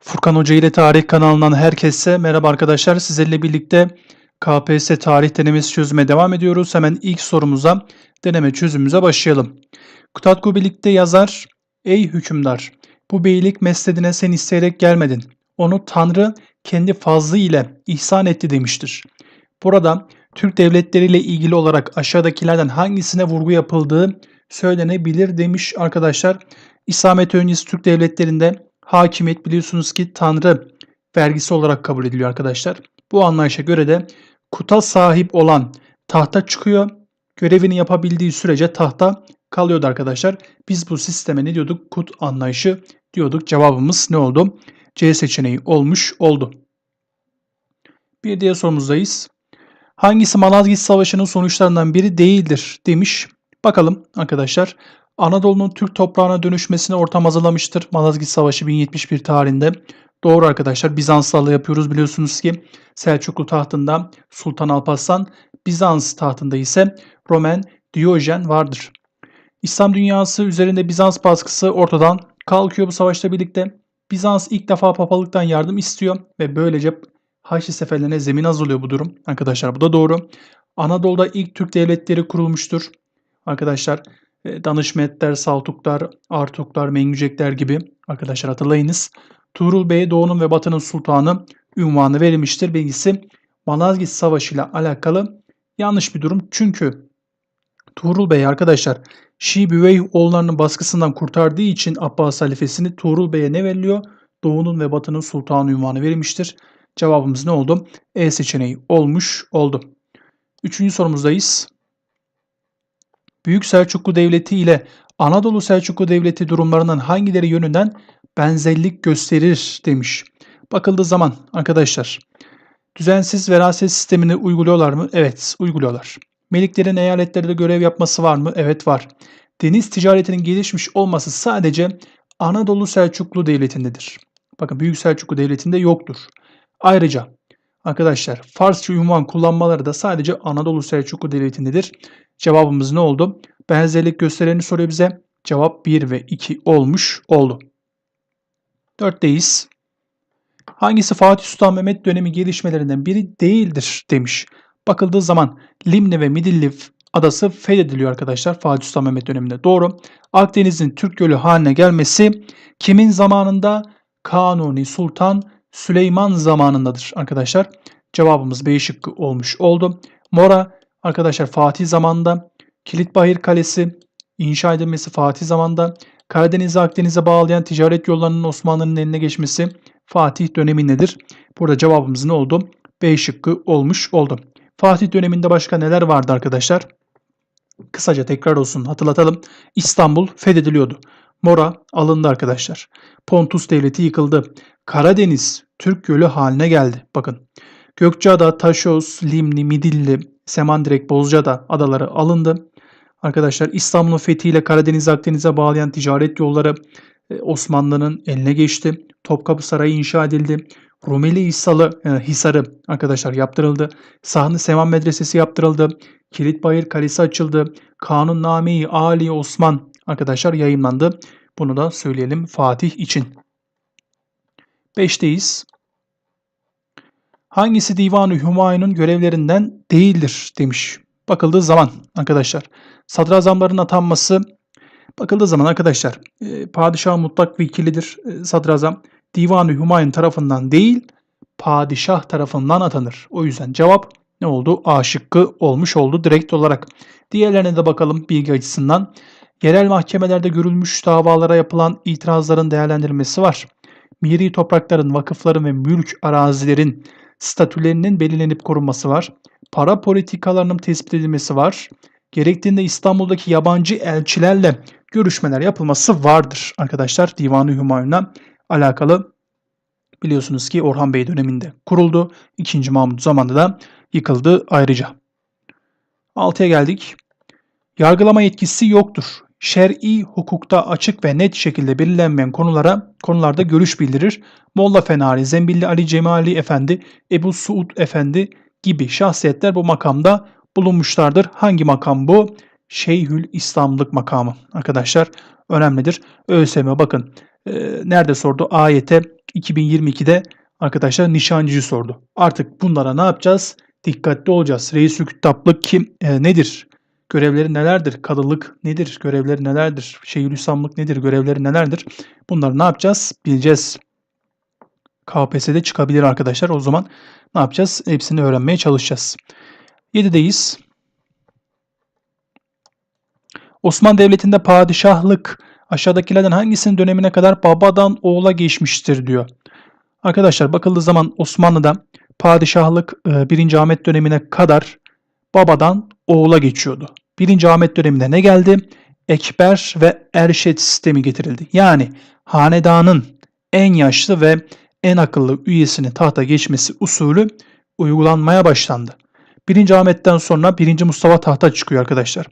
Furkan Hoca ile Tarih kanalından herkese merhaba arkadaşlar. Sizlerle birlikte KPSS tarih denemesi çözüme devam ediyoruz. Hemen ilk sorumuza deneme çözümümüze başlayalım. Kutatku birlikte yazar. Ey hükümdar! Bu beylik mesledine sen isteyerek gelmedin. Onu Tanrı kendi fazlı ile ihsan etti demiştir. Burada Türk devletleriyle ilgili olarak aşağıdakilerden hangisine vurgu yapıldığı söylenebilir demiş arkadaşlar. İslamiyet öncesi Türk devletlerinde hakimiyet biliyorsunuz ki Tanrı vergisi olarak kabul ediliyor arkadaşlar. Bu anlayışa göre de kuta sahip olan tahta çıkıyor. Görevini yapabildiği sürece tahta kalıyordu arkadaşlar. Biz bu sisteme ne diyorduk? Kut anlayışı diyorduk. Cevabımız ne oldu? C seçeneği olmuş oldu. Bir diğer sorumuzdayız. Hangisi Malazgirt Savaşı'nın sonuçlarından biri değildir demiş. Bakalım arkadaşlar. Anadolu'nun Türk toprağına dönüşmesine ortam hazırlamıştır. Malazgirt Savaşı 1071 tarihinde. Doğru arkadaşlar Bizanslarla yapıyoruz biliyorsunuz ki Selçuklu tahtında Sultan Alparslan, Bizans tahtında ise Roman Diyojen vardır. İslam dünyası üzerinde Bizans baskısı ortadan kalkıyor bu savaşla birlikte. Bizans ilk defa papalıktan yardım istiyor ve böylece Haçlı seferlerine zemin hazırlıyor bu durum. Arkadaşlar bu da doğru. Anadolu'da ilk Türk devletleri kurulmuştur. Arkadaşlar Danışmetler, Saltuklar, Artuklar, Mengücekler gibi arkadaşlar hatırlayınız. Tuğrul Bey'e Doğu'nun ve Batı'nın sultanı ünvanı verilmiştir. Bilgisi Malazgirt Savaşı ile alakalı yanlış bir durum. Çünkü Tuğrul Bey arkadaşlar Şii Büveyh oğullarının baskısından kurtardığı için Abbas halifesini Tuğrul Bey'e ne veriliyor? Doğu'nun ve Batı'nın sultanı ünvanı verilmiştir. Cevabımız ne oldu? E seçeneği olmuş oldu. Üçüncü sorumuzdayız. Büyük Selçuklu Devleti ile Anadolu Selçuklu Devleti durumlarının hangileri yönünden benzerlik gösterir demiş. Bakıldığı zaman arkadaşlar düzensiz veraset sistemini uyguluyorlar mı? Evet uyguluyorlar. Meliklerin eyaletlerde görev yapması var mı? Evet var. Deniz ticaretinin gelişmiş olması sadece Anadolu Selçuklu Devleti'ndedir. Bakın Büyük Selçuklu Devleti'nde yoktur. Ayrıca arkadaşlar Farsça ünvan kullanmaları da sadece Anadolu Selçuklu Devleti'ndedir. Cevabımız ne oldu? Benzerlik göstereni soruyor bize. Cevap 1 ve 2 olmuş oldu. 4'teyiz. Hangisi Fatih Sultan Mehmet dönemi gelişmelerinden biri değildir demiş. Bakıldığı zaman Limne ve Midilli adası fethediliyor arkadaşlar Fatih Sultan Mehmet döneminde. Doğru. Akdeniz'in Türk Gölü haline gelmesi kimin zamanında? Kanuni Sultan Süleyman zamanındadır arkadaşlar. Cevabımız B şıkkı olmuş oldu. Mora arkadaşlar Fatih zamanında. Kilitbahir Kalesi inşa edilmesi Fatih zamanında. Karadeniz'e Akdeniz'e bağlayan ticaret yollarının Osmanlı'nın eline geçmesi Fatih dönemindedir. Burada cevabımız ne oldu? B şıkkı olmuş oldu. Fatih döneminde başka neler vardı arkadaşlar? Kısaca tekrar olsun hatırlatalım. İstanbul fethediliyordu. Mora alındı arkadaşlar. Pontus devleti yıkıldı. Karadeniz Türk gölü haline geldi. Bakın. Gökçeada, Taşos, Limni, Midilli, Semandirek, Bozcaada adaları alındı. Arkadaşlar İstanbul'un fethiyle Karadeniz Akdeniz'e bağlayan ticaret yolları e, Osmanlı'nın eline geçti. Topkapı Sarayı inşa edildi. Rumeli Hissalı, e, Hisarı arkadaşlar yaptırıldı. Sahne Sevan Medresesi yaptırıldı. Kilitbayır Kalesi açıldı. Kanunname-i Ali Osman arkadaşlar yayınlandı. Bunu da söyleyelim Fatih için. 5'teyiz. Hangisi Divan-ı Hümayun'un görevlerinden değildir demiş. Bakıldığı zaman arkadaşlar sadrazamların atanması bakıldığı zaman arkadaşlar e, padişah mutlak vekilidir e, sadrazam. Divan-ı Hümayun tarafından değil padişah tarafından atanır. O yüzden cevap ne oldu? A şıkkı olmuş oldu direkt olarak. Diğerlerine de bakalım bilgi açısından. Yerel mahkemelerde görülmüş davalara yapılan itirazların değerlendirilmesi var. Miri toprakların, vakıfların ve mülk arazilerin statülerinin belirlenip korunması var. Para politikalarının tespit edilmesi var. Gerektiğinde İstanbul'daki yabancı elçilerle görüşmeler yapılması vardır arkadaşlar. Divan-ı Hümayun'la alakalı biliyorsunuz ki Orhan Bey döneminde kuruldu. 2. Mahmut zamanında da yıkıldı ayrıca. 6'ya geldik. Yargılama yetkisi yoktur. Şer'i hukukta açık ve net şekilde belirlenmeyen konulara konularda görüş bildirir. Molla Fenari, Zembilli Ali Cemali Efendi, Ebu Suud Efendi gibi şahsiyetler bu makamda bulunmuşlardır. Hangi makam bu? Şeyhül İslamlık makamı. Arkadaşlar önemlidir. ÖSYM bakın e, nerede sordu? Ayete 2022'de arkadaşlar nişancıyı sordu. Artık bunlara ne yapacağız? Dikkatli olacağız. Reis-i Küttaplık kim e, nedir? Görevleri nelerdir? Kadılık nedir? Görevleri nelerdir? Şeyhülislamlık nedir? Görevleri nelerdir? Bunları ne yapacağız? Bileceğiz. KPSS'de çıkabilir arkadaşlar. O zaman ne yapacağız? Hepsini öğrenmeye çalışacağız. 7'deyiz. Osmanlı Devleti'nde padişahlık aşağıdakilerden hangisinin dönemine kadar babadan oğula geçmiştir diyor. Arkadaşlar bakıldığı zaman Osmanlı'da padişahlık 1. Ahmet dönemine kadar babadan oğula geçiyordu. 1. Ahmet döneminde ne geldi? Ekber ve Erşet sistemi getirildi. Yani hanedanın en yaşlı ve en akıllı üyesinin tahta geçmesi usulü uygulanmaya başlandı. 1. Ahmet'ten sonra 1. Mustafa tahta çıkıyor arkadaşlar.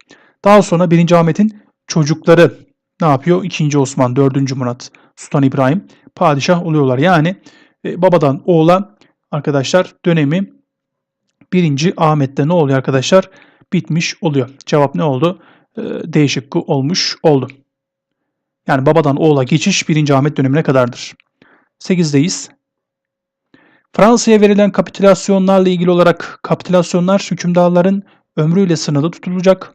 Daha sonra 1. Ahmet'in çocukları ne yapıyor? 2. Osman, 4. Murat, Sultan İbrahim padişah oluyorlar. Yani e, babadan oğula arkadaşlar dönemi 1. Ahmet'te ne oluyor arkadaşlar? Bitmiş oluyor. Cevap ne oldu? E, D olmuş oldu. Yani babadan oğula geçiş 1. Ahmet dönemine kadardır. 8'deyiz. Fransa'ya verilen kapitülasyonlarla ilgili olarak kapitülasyonlar hükümdarların ömrüyle sınırlı tutulacak.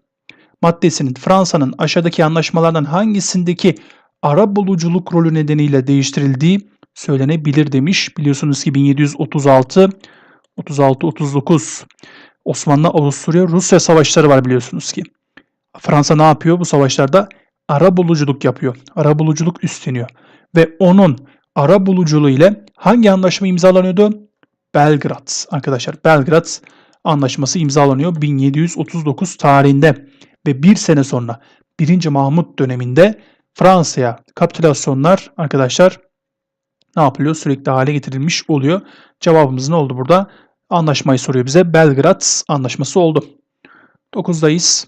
Maddesinin Fransa'nın aşağıdaki anlaşmalardan hangisindeki ara buluculuk rolü nedeniyle değiştirildiği söylenebilir demiş. Biliyorsunuz ki 1736 36-39 Osmanlı Avusturya Rusya savaşları var biliyorsunuz ki. Fransa ne yapıyor bu savaşlarda? Ara buluculuk yapıyor. Ara buluculuk üstleniyor. Ve onun ara buluculuğu ile hangi anlaşma imzalanıyordu? Belgrad. Arkadaşlar Belgrad anlaşması imzalanıyor 1739 tarihinde ve bir sene sonra 1. Mahmut döneminde Fransa'ya kapitülasyonlar arkadaşlar ne yapılıyor? Sürekli hale getirilmiş oluyor. Cevabımız ne oldu burada? Anlaşmayı soruyor bize. Belgrad anlaşması oldu. 9'dayız.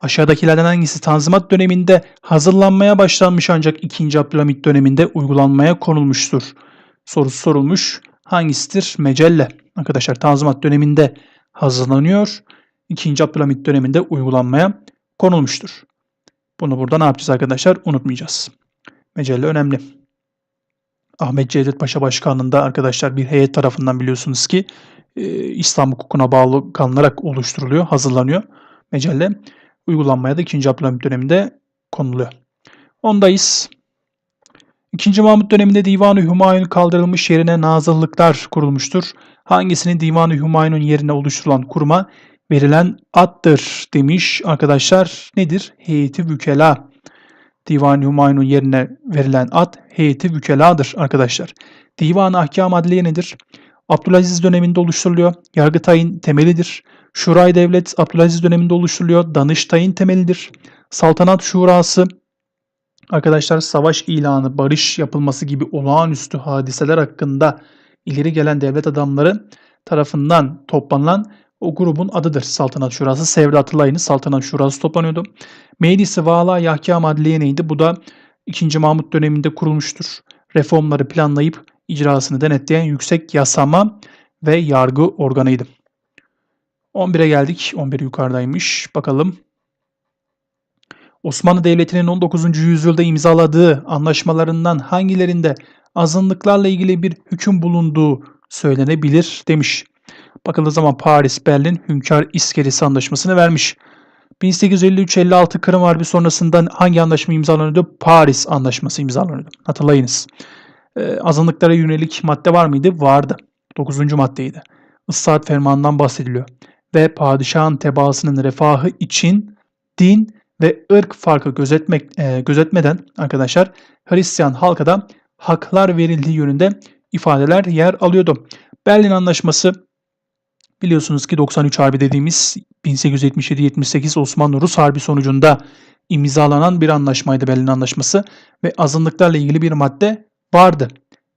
Aşağıdakilerden hangisi Tanzimat döneminde hazırlanmaya başlanmış ancak 2. Abdülhamit döneminde uygulanmaya konulmuştur? Sorusu sorulmuş. Hangisidir? Mecelle. Arkadaşlar Tanzimat döneminde hazırlanıyor. 2. Abdülhamit döneminde uygulanmaya konulmuştur. Bunu burada ne yapacağız arkadaşlar? Unutmayacağız. Mecelle önemli. Ahmet Cevdet Paşa Başkanlığında arkadaşlar bir heyet tarafından biliyorsunuz ki e, İslam hukukuna bağlı kalınarak oluşturuluyor, hazırlanıyor. Mecelle uygulanmaya da 2. Abdülhamit döneminde konuluyor. Ondayız. 2. Mahmut döneminde Divan-ı Hümayun kaldırılmış yerine nazıllıklar kurulmuştur. Hangisinin Divan-ı Hümayun'un yerine oluşturulan kuruma verilen addır demiş arkadaşlar. Nedir? Heyeti Vükela. Divan-ı Hümayun'un yerine verilen ad heyeti vükeladır arkadaşlar. Divan-ı Ahkam Adliye nedir? Abdülaziz döneminde oluşturuluyor. Yargıtay'ın temelidir. Şuray Devlet Abdülaziz döneminde oluşturuluyor. Danıştay'ın temelidir. Saltanat Şurası arkadaşlar savaş ilanı, barış yapılması gibi olağanüstü hadiseler hakkında ileri gelen devlet adamları tarafından toplanan o grubun adıdır Saltanat Şurası. Sevri hatırlayın Saltanat Şurası toplanıyordu. Meclisi Vala Yahya Adliye neydi? Bu da 2. Mahmut döneminde kurulmuştur. Reformları planlayıp icrasını denetleyen yüksek yasama ve yargı organıydı. 11'e geldik. 11 yukarıdaymış. Bakalım. Osmanlı Devleti'nin 19. yüzyılda imzaladığı anlaşmalarından hangilerinde azınlıklarla ilgili bir hüküm bulunduğu söylenebilir demiş. Bakıldığı zaman Paris, Berlin Hünkar İskelesi Anlaşması'nı vermiş. 1853-56 Kırım Harbi sonrasında hangi anlaşma imzalanıyordu? Paris Anlaşması imzalanıyordu. Hatırlayınız. Ee, azınlıklara yönelik madde var mıydı? Vardı. 9. maddeydi. Issaat fermanından bahsediliyor. Ve padişahın tebaasının refahı için din ve ırk farkı gözetmek, e, gözetmeden arkadaşlar Hristiyan halka da haklar verildiği yönünde ifadeler yer alıyordu. Berlin Anlaşması Biliyorsunuz ki 93 Harbi dediğimiz 1877-78 Osmanlı-Rus Harbi sonucunda imzalanan bir anlaşmaydı Berlin Anlaşması ve azınlıklarla ilgili bir madde vardı.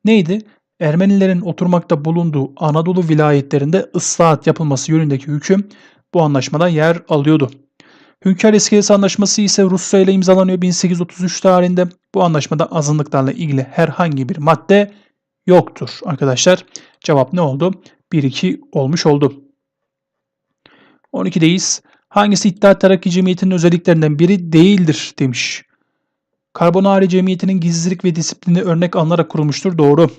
Neydi? Ermenilerin oturmakta bulunduğu Anadolu vilayetlerinde ıslahat yapılması yönündeki hüküm bu anlaşmada yer alıyordu. Hünkar İskelesi Anlaşması ise Rusya ile imzalanıyor 1833 tarihinde. Bu anlaşmada azınlıklarla ilgili herhangi bir madde yoktur arkadaşlar. Cevap ne oldu? 1-2 olmuş oldu. 12'deyiz. Hangisi İttihat Terakki Cemiyeti'nin özelliklerinden biri değildir demiş. Karbonari Cemiyeti'nin gizlilik ve disiplini örnek alınarak kurulmuştur. Doğru.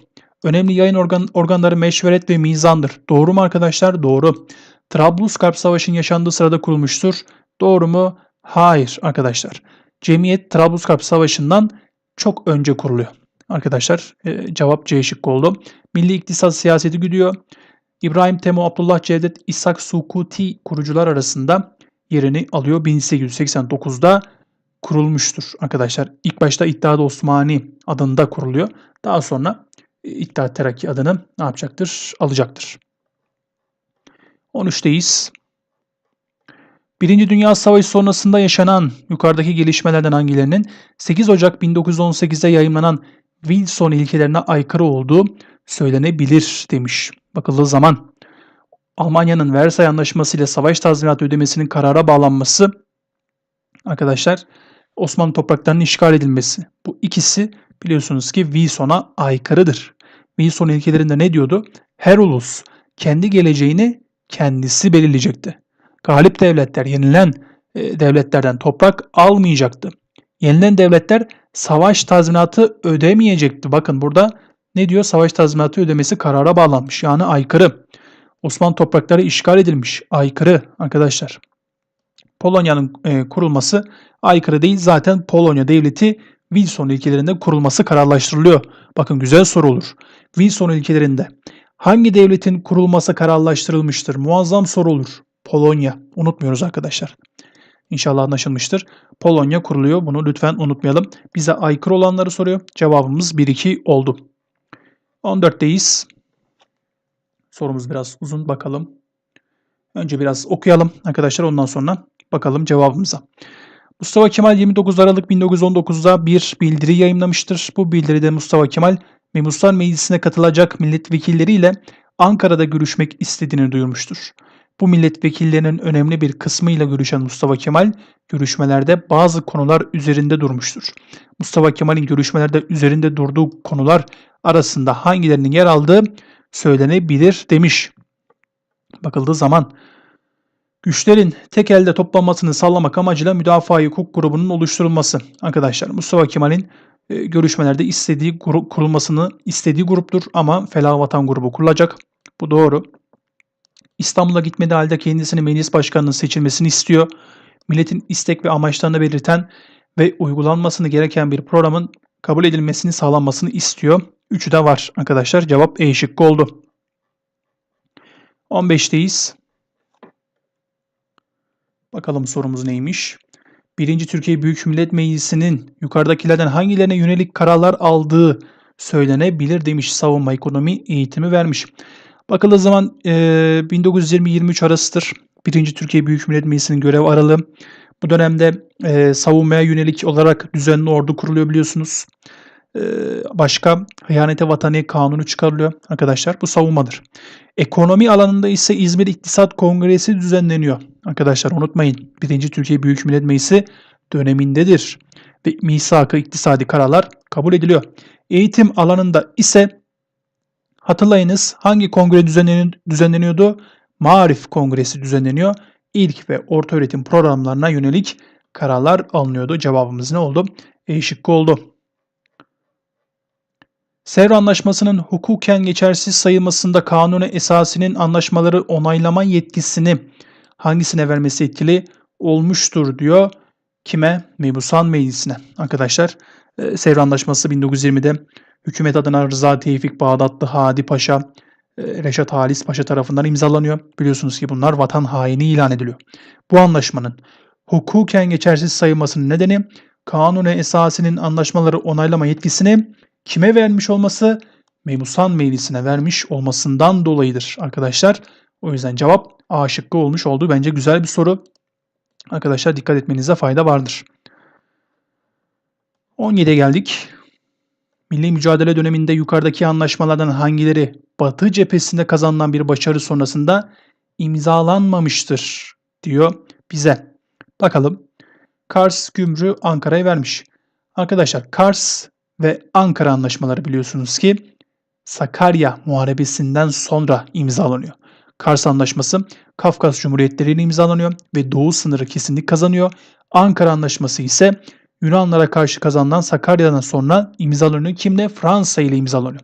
Önemli yayın organ, organları meşveret ve mizandır. Doğru mu arkadaşlar? Doğru. Trablusgarp Savaşı'nın yaşandığı sırada kurulmuştur. Doğru mu? Hayır arkadaşlar. Cemiyet Trablusgarp Savaşı'ndan çok önce kuruluyor. Arkadaşlar e, cevap C şıkkı oldu. Milli İktisat Siyaseti güdüyor. İbrahim Temo, Abdullah Cevdet, İshak Sukuti kurucular arasında yerini alıyor. 1889'da kurulmuştur arkadaşlar. İlk başta İttihat Osmani adında kuruluyor. Daha sonra e, İttihat Terakki adını ne yapacaktır? Alacaktır. 13'teyiz. Birinci Dünya Savaşı sonrasında yaşanan yukarıdaki gelişmelerden hangilerinin 8 Ocak 1918'de yayınlanan Wilson ilkelerine aykırı olduğu söylenebilir demiş. Bakıldığı zaman Almanya'nın Versay Anlaşması ile savaş tazminatı ödemesinin karara bağlanması arkadaşlar Osmanlı topraklarının işgal edilmesi. Bu ikisi biliyorsunuz ki Wilson'a aykırıdır. Wilson ilkelerinde ne diyordu? Her ulus kendi geleceğini kendisi belirleyecekti. Galip devletler yenilen e, devletlerden toprak almayacaktı. Yenilen devletler savaş tazminatı ödemeyecekti. Bakın burada ne diyor? Savaş tazminatı ödemesi karara bağlanmış. Yani aykırı. Osmanlı toprakları işgal edilmiş. Aykırı arkadaşlar. Polonya'nın e, kurulması aykırı değil. Zaten Polonya devleti Wilson ilkelerinde kurulması kararlaştırılıyor. Bakın güzel soru olur. Wilson ilkelerinde hangi devletin kurulması kararlaştırılmıştır? Muazzam soru olur. Polonya. Unutmuyoruz arkadaşlar. İnşallah anlaşılmıştır. Polonya kuruluyor. Bunu lütfen unutmayalım. Bize aykırı olanları soruyor. Cevabımız 1-2 oldu. 14'teyiz. Sorumuz biraz uzun bakalım. Önce biraz okuyalım arkadaşlar ondan sonra bakalım cevabımıza. Mustafa Kemal 29 Aralık 1919'da bir bildiri yayınlamıştır. Bu bildiride Mustafa Kemal Memuslar Meclisi'ne katılacak milletvekilleriyle Ankara'da görüşmek istediğini duyurmuştur. Bu milletvekillerinin önemli bir kısmıyla görüşen Mustafa Kemal görüşmelerde bazı konular üzerinde durmuştur. Mustafa Kemal'in görüşmelerde üzerinde durduğu konular arasında hangilerinin yer aldığı söylenebilir demiş. Bakıldığı zaman güçlerin tek elde toplanmasını sağlamak amacıyla müdafaa hukuk grubunun oluşturulması. Arkadaşlar Mustafa Kemal'in e, görüşmelerde istediği grup kurulmasını istediği gruptur ama Felah Vatan grubu kurulacak. Bu doğru. İstanbul'a gitmediği halde kendisini meclis başkanının seçilmesini istiyor. Milletin istek ve amaçlarını belirten ve uygulanmasını gereken bir programın kabul edilmesini sağlanmasını istiyor. Üçü de var arkadaşlar. Cevap E şıkkı oldu. 15'teyiz. Bakalım sorumuz neymiş? Birinci Türkiye Büyük Millet Meclisi'nin yukarıdakilerden hangilerine yönelik kararlar aldığı söylenebilir demiş savunma ekonomi eğitimi vermiş. Bakıldığı zaman e, 1920-23 arasıdır. Birinci Türkiye Büyük Millet Meclisi'nin görev aralığı. Bu dönemde e, savunmaya yönelik olarak düzenli ordu kuruluyor biliyorsunuz. E, başka hıyanete vatani kanunu çıkarılıyor arkadaşlar. Bu savunmadır. Ekonomi alanında ise İzmir İktisat Kongresi düzenleniyor. Arkadaşlar unutmayın. Birinci Türkiye Büyük Millet Meclisi dönemindedir. Ve misakı iktisadi kararlar kabul ediliyor. Eğitim alanında ise Hatırlayınız hangi kongre düzenleniyordu? Marif Kongresi düzenleniyor. İlk ve orta öğretim programlarına yönelik kararlar alınıyordu. Cevabımız ne oldu? E şıkkı oldu. Sevr Anlaşması'nın hukuken geçersiz sayılmasında kanunu esasinin anlaşmaları onaylama yetkisini hangisine vermesi etkili olmuştur diyor. Kime? Mebusan Meclisi'ne. Arkadaşlar e, Sevr Anlaşması 1920'de hükümet adına Rıza Tevfik Bağdatlı Hadi Paşa, e, Reşat Halis Paşa tarafından imzalanıyor. Biliyorsunuz ki bunlar vatan haini ilan ediliyor. Bu anlaşmanın hukuken geçersiz sayılmasının nedeni kanun esasının anlaşmaları onaylama yetkisini kime vermiş olması? Memusan Meclisi'ne vermiş olmasından dolayıdır arkadaşlar. O yüzden cevap A şıkkı olmuş oldu. Bence güzel bir soru. Arkadaşlar dikkat etmenize fayda vardır. 17'ye geldik. Milli mücadele döneminde yukarıdaki anlaşmalardan hangileri Batı cephesinde kazanılan bir başarı sonrasında imzalanmamıştır diyor bize. Bakalım. Kars Gümrü Ankara'ya vermiş. Arkadaşlar Kars ve Ankara anlaşmaları biliyorsunuz ki Sakarya Muharebesi'nden sonra imzalanıyor. Kars Anlaşması Kafkas Cumhuriyetleri imzalanıyor ve Doğu sınırı kesinlik kazanıyor. Ankara Anlaşması ise Yunanlara karşı kazanılan Sakarya'dan sonra imzalanıyor. Kimle? Fransa ile imzalanıyor.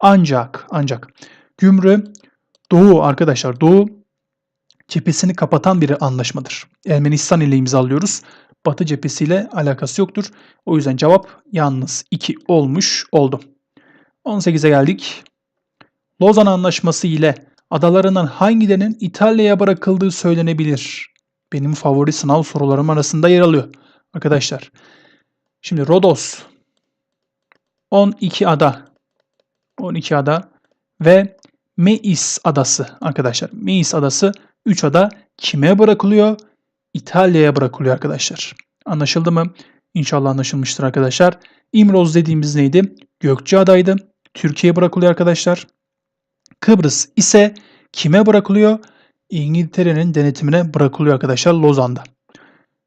Ancak ancak Gümrü Doğu arkadaşlar Doğu cephesini kapatan bir anlaşmadır. Ermenistan ile imzalıyoruz. Batı cephesiyle alakası yoktur. O yüzden cevap yalnız 2 olmuş oldu. 18'e geldik. Lozan Anlaşması ile adalarından hangilerinin İtalya'ya bırakıldığı söylenebilir? Benim favori sınav sorularım arasında yer alıyor. Arkadaşlar. Şimdi Rodos 12 ada 12 ada ve Meis adası arkadaşlar. Meis adası 3 ada kime bırakılıyor? İtalya'ya bırakılıyor arkadaşlar. Anlaşıldı mı? İnşallah anlaşılmıştır arkadaşlar. İmroz dediğimiz neydi? Gökçeada'ydı. Türkiye'ye bırakılıyor arkadaşlar. Kıbrıs ise kime bırakılıyor? İngiltere'nin denetimine bırakılıyor arkadaşlar Lozan'da.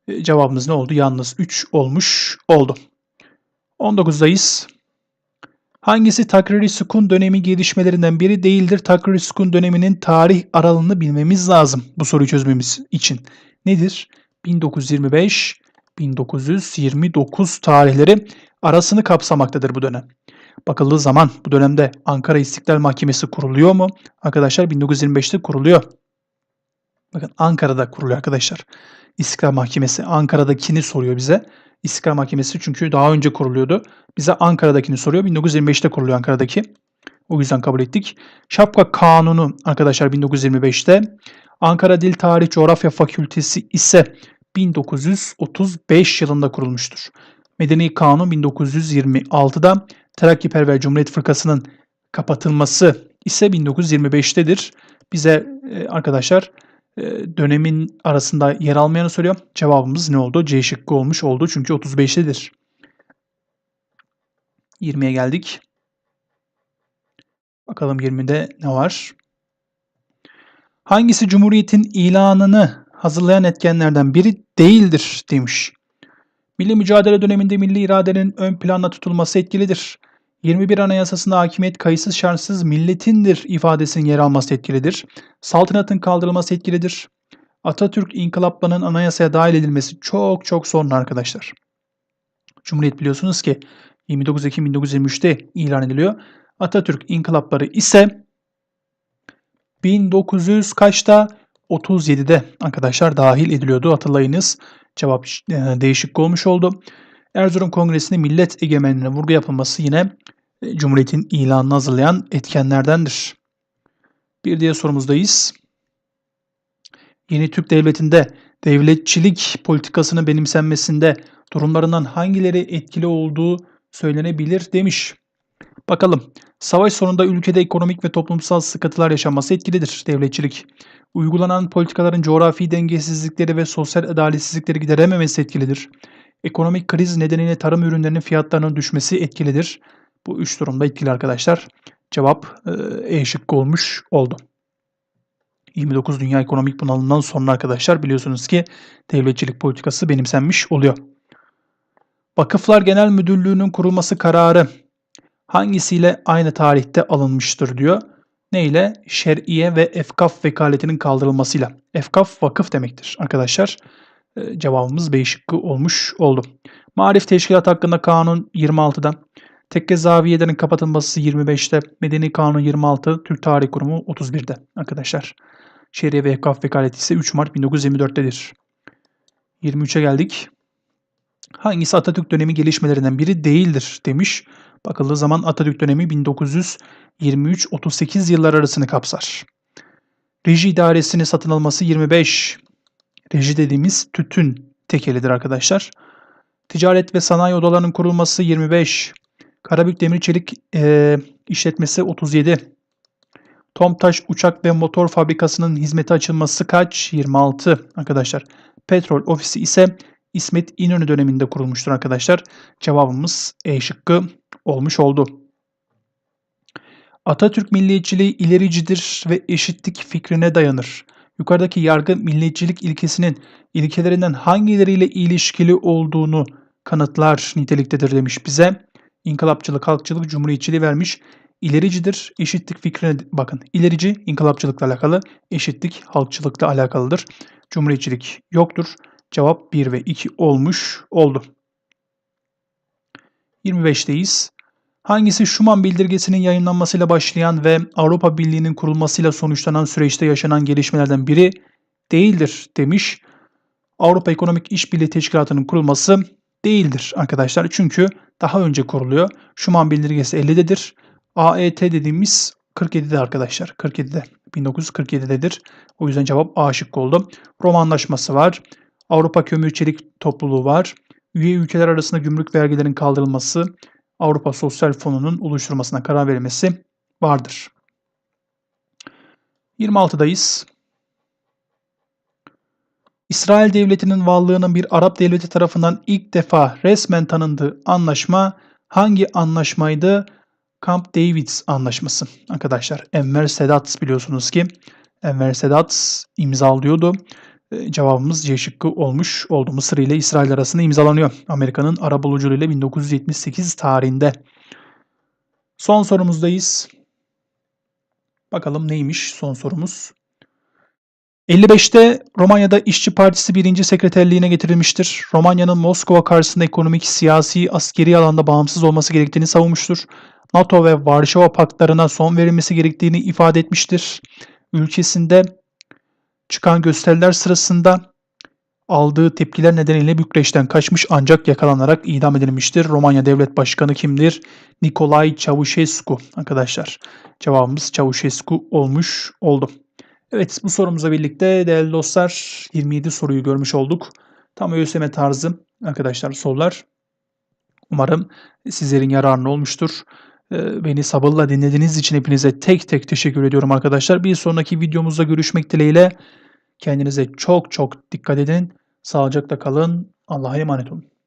E, cevabımız ne oldu? Yalnız 3 olmuş oldu. 19'dayız. Hangisi takriri sukun dönemi gelişmelerinden biri değildir? Takriri sukun döneminin tarih aralığını bilmemiz lazım bu soruyu çözmemiz için. Nedir? 1925 1929 tarihleri arasını kapsamaktadır bu dönem. Bakıldığı zaman bu dönemde Ankara İstiklal Mahkemesi kuruluyor mu? Arkadaşlar 1925'te kuruluyor. Bakın Ankara'da kuruluyor arkadaşlar. İstiklal Mahkemesi Ankara'dakini soruyor bize. İstiklal Mahkemesi çünkü daha önce kuruluyordu. Bize Ankara'dakini soruyor. 1925'te kuruluyor Ankara'daki. O yüzden kabul ettik. Şapka Kanunu arkadaşlar 1925'te. Ankara Dil Tarih Coğrafya Fakültesi ise 1935 yılında kurulmuştur. Medeni Kanun 1926'da Terakkiperver Cumhuriyet Fırkası'nın kapatılması ise 1925'tedir. Bize e, arkadaşlar dönemin arasında yer almayanı soruyor. Cevabımız ne oldu? C şıkkı olmuş oldu çünkü 35'tedir. 20'ye geldik. Bakalım 20'de ne var? Hangisi Cumhuriyet'in ilanını hazırlayan etkenlerden biri değildir demiş. Milli mücadele döneminde milli iradenin ön planda tutulması etkilidir. 21 Anayasasında hakimiyet kayıtsız şartsız milletindir ifadesinin yer alması etkilidir. Saltanatın kaldırılması etkilidir. Atatürk inkılaplarının anayasaya dahil edilmesi çok çok sonra arkadaşlar. Cumhuriyet biliyorsunuz ki 29 Ekim 1923'te ilan ediliyor. Atatürk inkılapları ise 1900 kaçta? 37'de arkadaşlar dahil ediliyordu hatırlayınız. Cevap e, değişik olmuş oldu. Erzurum Kongresi'nde millet egemenliğine vurgu yapılması yine Cumhuriyet'in ilanını hazırlayan etkenlerdendir. Bir diğer sorumuzdayız. Yeni Türk Devleti'nde devletçilik politikasının benimsenmesinde durumlarından hangileri etkili olduğu söylenebilir demiş. Bakalım. Savaş sonunda ülkede ekonomik ve toplumsal sıkıntılar yaşanması etkilidir devletçilik. Uygulanan politikaların coğrafi dengesizlikleri ve sosyal adaletsizlikleri giderememesi etkilidir. Ekonomik kriz nedeniyle tarım ürünlerinin fiyatlarının düşmesi etkilidir. Bu üç durumda etkili arkadaşlar. Cevap e, e şıkkı olmuş oldu. 29 Dünya Ekonomik Bunalımından sonra arkadaşlar biliyorsunuz ki devletçilik politikası benimsenmiş oluyor. Vakıflar Genel Müdürlüğü'nün kurulması kararı hangisiyle aynı tarihte alınmıştır diyor. Ne ile? Şer'iye ve efkaf vekaletinin kaldırılmasıyla. Efkaf vakıf demektir arkadaşlar. Ee, cevabımız B şıkkı olmuş oldu. Marif Teşkilat hakkında kanun 26'da. Tekke zaviyelerin kapatılması 25'te. Medeni Kanun 26, Türk Tarih Kurumu 31'de arkadaşlar. Şeriye ve Efkaf vekaleti ise 3 Mart 1924'tedir. 23'e geldik. Hangisi Atatürk dönemi gelişmelerinden biri değildir demiş. Bakıldığı zaman Atatürk dönemi 1923-38 yıllar arasını kapsar. Reji idaresini satın alması 25. Reji dediğimiz tütün tekelidir arkadaşlar. Ticaret ve sanayi odalarının kurulması 25. Karabük Demir Çelik e, işletmesi 37. Tomtaş Uçak ve Motor Fabrikası'nın hizmete açılması kaç? 26 arkadaşlar. Petrol ofisi ise İsmet İnönü döneminde kurulmuştur arkadaşlar. Cevabımız E şıkkı olmuş oldu. Atatürk milliyetçiliği ilericidir ve eşitlik fikrine dayanır. Yukarıdaki yargı milliyetçilik ilkesinin ilkelerinden hangileriyle ilişkili olduğunu kanıtlar niteliktedir demiş bize. İnkılapçılık, halkçılık, cumhuriyetçiliği vermiş. İlericidir, eşitlik fikrine bakın. İlerici, inkılapçılıkla alakalı, eşitlik, halkçılıkla alakalıdır. Cumhuriyetçilik yoktur. Cevap 1 ve 2 olmuş oldu. 25'teyiz. Hangisi Schuman bildirgesinin yayınlanmasıyla başlayan ve Avrupa Birliği'nin kurulmasıyla sonuçlanan süreçte yaşanan gelişmelerden biri değildir demiş. Avrupa Ekonomik İşbirliği Teşkilatı'nın kurulması değildir arkadaşlar. Çünkü daha önce kuruluyor. Schuman bildirgesi 50'dedir. AET dediğimiz 47'de arkadaşlar. 47'de. 1947'dedir. O yüzden cevap A şıkkı oldu. Roma Anlaşması var. Avrupa Kömür Çelik Topluluğu var. Üye ülkeler arasında gümrük vergilerinin kaldırılması, Avrupa Sosyal Fonu'nun oluşturulmasına karar verilmesi vardır. 26'dayız. İsrail Devleti'nin varlığının bir Arap devleti tarafından ilk defa resmen tanındığı anlaşma hangi anlaşmaydı? Camp David anlaşması arkadaşlar. Enver Sedat biliyorsunuz ki Enver Sedat imzalıyordu. E, cevabımız C şıkkı olmuş oldu. Mısır ile İsrail arasında imzalanıyor. Amerika'nın arabuluculuğuyla 1978 tarihinde. Son sorumuzdayız. Bakalım neymiş son sorumuz. 55'te Romanya'da İşçi Partisi birinci sekreterliğine getirilmiştir. Romanya'nın Moskova karşısında ekonomik, siyasi, askeri alanda bağımsız olması gerektiğini savunmuştur. NATO ve Varşova paktlarına son verilmesi gerektiğini ifade etmiştir. Ülkesinde çıkan gösteriler sırasında aldığı tepkiler nedeniyle Bükreş'ten kaçmış ancak yakalanarak idam edilmiştir. Romanya Devlet Başkanı kimdir? Nikolay Çavuşescu arkadaşlar. Cevabımız Çavuşescu olmuş oldu. Evet bu sorumuza birlikte değerli dostlar 27 soruyu görmüş olduk. Tam ÖSYM tarzı arkadaşlar sorular. Umarım sizlerin yararına olmuştur. Ee, Beni sabırla dinlediğiniz için hepinize tek tek teşekkür ediyorum arkadaşlar. Bir sonraki videomuzda görüşmek dileğiyle. Kendinize çok çok dikkat edin. Sağlıcakla kalın. Allah'a emanet olun.